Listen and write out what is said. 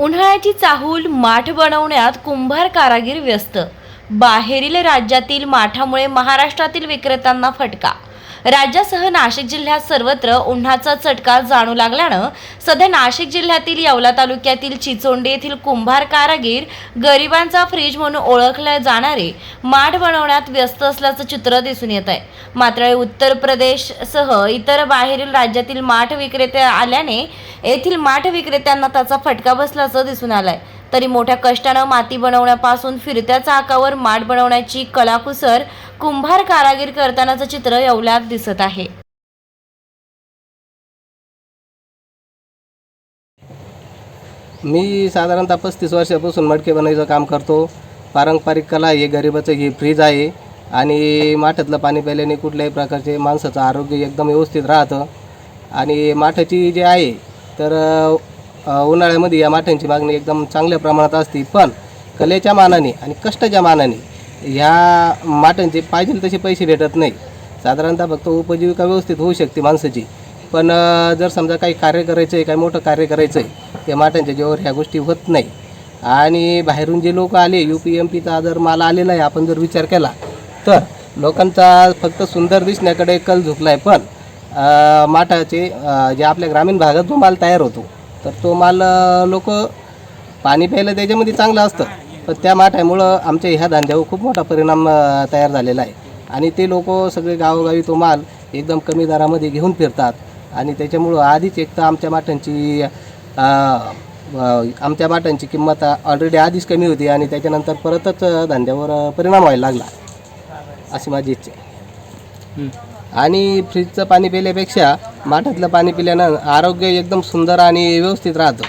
उन्हाळ्याची चाहूल माठ बनवण्यात कुंभार कारागीर व्यस्त. बाहेरील राज्यातील माठामुळे महाराष्ट्रातील विक्रेत्यांना फटका. राज्यासह नाशिक जिल्ह्यात सर्वत्र उन्हाचा चटका जाणू लागल्यानं सध्या नाशिक जिल्ह्यातील येवला तालुक्यातील चिचोंडी येथील कुंभार कारागीर गरिबांचा फ्रीज म्हणून ओळखले जाणारे माठ बनवण्यात व्यस्त असल्याचं चित्र दिसून येत आहे मात्र उत्तर प्रदेशसह इतर बाहेरील राज्यातील माठ विक्रेते आल्याने येथील माठ विक्रेत्यांना त्याचा फटका बसल्याचं दिसून आलंय. तरी मोठ्या कष्टानं माती बनवण्यापासून फिरत्या चाकावर माठ बनवण्याची कलाकुसर कुंभार कारागीर करतानाचं चित्र येवल्यात दिसत आहे. मी साधारणतः पस्तीस वर्षापासून मडके बनवायचं काम करतो. पारंपरिक कला हे गरिबाचं ही फ्रीज आहे आणि माठातलं पाणी प्यायल्याने कुठल्याही प्रकारचे माणसाचं आरोग्य एकदम व्यवस्थित राहतं. आणि माठाची जे आहे तर उन्हाळ्यामध्ये या माठ्यांची मागणी एकदम चांगल्या प्रमाणात असते. पण कलेच्या मानाने आणि कष्टाच्या मानाने ह्या माठ्यांचे पाहिजे तसे पैसे भेटत नाही. साधारणतः फक्त उपजीविका व्यवस्थित होऊ शकते माणसाची. पण जर समजा काही कार्य करायचं आहे काही मोठं कार्य करायचं आहे त्या माठ्यांच्या जेव्हा ह्या गोष्टी होत नाही. आणि बाहेरून जे लोक आले यू पी एम पीचा जर माल आलेला आहे आपण जर विचार केला तर लोकांचा फक्त सुंदर दिसण्याकडे कल झुकला आहे पण माठाचे जे आपल्या ग्रामीण भागात जो माल तयार होतो तर तो माल लोक पाणी प्यायला त्याच्यामध्ये चांगलं असतं. पण त्या माठामुळं आमच्या ह्या धंद्यावर खूप मोठा परिणाम तयार झालेला आहे. आणि ते लोक सगळे गावोगावी तो माल एकदम कमी दरामध्ये घेऊन फिरतात. आणि त्याच्यामुळं आधीच एक तर आमच्या माठांची अ, आमच्या माठांची किंमत ऑलरेडी आधीच कमी होती आणि त्याच्यानंतर परतच धंद्यावर परिणाम व्हायला लागला. अशी माझी इच्छा आहे. आणि फ्रीजचं पाणी पिल्यापेक्षा माठातलं पाणी पिल्यानं आरोग्य एकदम सुंदर आणि व्यवस्थित राहतं.